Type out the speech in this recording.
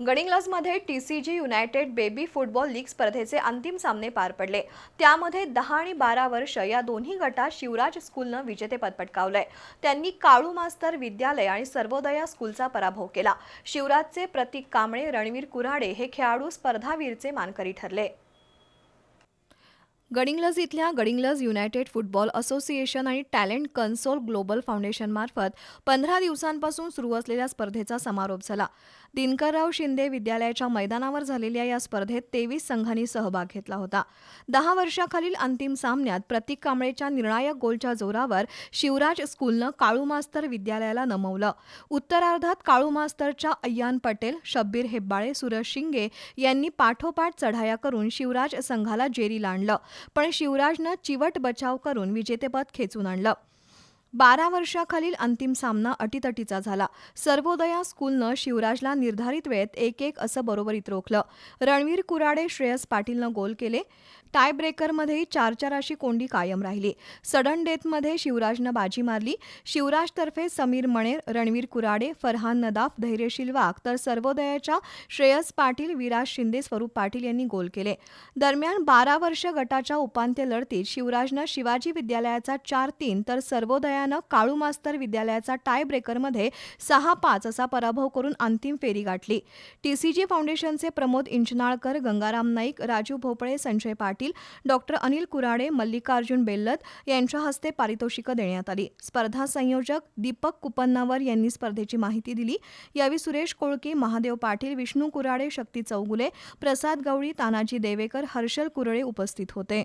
गडिंग्लजमध्ये T C G united baby football league स्पर्धेचे अंतिम सामने पार पडले. त्यामध्ये दहा आणि बारा वर्ष या दोन्ही गटात शिवराज स्कूलनं विजेतेपद पटकावलंय. त्यांनी काळू मास्तर विद्यालय आणि सर्वोदया स्कूलचा पराभव केला. शिवराजचे प्रतीक कांबळे रणवीर कुऱ्हाडे हे खेळाडू स्पर्धावीरचे मानकरी ठरले. गडिंग्लज इथल्या गडिंग्लज युनायटेड फुटबॉल असोसिएशन आणि टॅलेंट कन्सोल ग्लोबल फाउंडेशनमार्फत पंधरा दिवसांपासून सुरू असलेल्या स्पर्धेचा समारोप झाला. दिनकरराव शिंदे विद्यालयाच्या मैदानावर झालेल्या या स्पर्धेत तेवीस संघांनी सहभाग घेतला होता. दहा वर्षाखालील अंतिम सामन्यात प्रतीक कांबळेच्या निर्णायक गोलच्या जोरावर शिवराज स्कूलनं काळू मास्तर विद्यालयाला नमवलं. उत्तरार्धात काळू मास्तरच्या अय्यान पटेल शब्बीर हेब्बाळे सुरज शिंगे यांनी पाठोपाठ चढाया करून शिवराज संघाला जेरीला आणलं. पण शिवराजनं चिवट बचाव करून विजेतेपद खेचून आणलं. बारा वर्षाखालील अंतिम सामना अटीतटीचा झाला. सर्वोदया स्कूलनं शिवराजला निर्धारित वेळेत एक एक असं बरोबरीत रोखलं. रणवीर कुराडे श्रेयस पाटीलनं गोल केले. टाय ब्रेकरमध्येही चार चार अशी कोंडी कायम राहिली. सडन डेथमध्ये शिवराजनं बाजी मारली. शिवराजतर्फे समीर मणेर रणवीर कुराडे फरहान नदाफ धैर्यशील वाघ तर सर्वोदयाच्या श्रेयस पाटील विराज शिंदे स्वरूप पाटील यांनी गोल केले. दरम्यान बारा वर्ष गटाच्या उपांत्य लढतीत शिवराजनं शिवाजी विद्यालयाचा चार तीन तर सर्वोदया विद्यालयानं काळू मास्तर विद्यालयाचा टाय ब्रेकरमध्ये सहा पाच असा पराभव करून अंतिम फेरी गाठली. टीसीजी फाउंडेशनचे प्रमोद इंचनाळकर गंगाराम नाईक राजू भोपळे संजय पाटील डॉक्टर अनिल कुराडे मल्लिकार्जुन बेल्लत यांच्या हस्ते पारितोषिकं देण्यात आली. स्पर्धा संयोजक दीपक कुपन्नावर यांनी स्पर्धेची माहिती दिली. यावेळी सुरेश कोळके महादेव पाटील विष्णू कुराडे शक्ती चौगुले प्रसाद गवळी तानाजी देवेकर हर्षल कुरळे उपस्थित होते.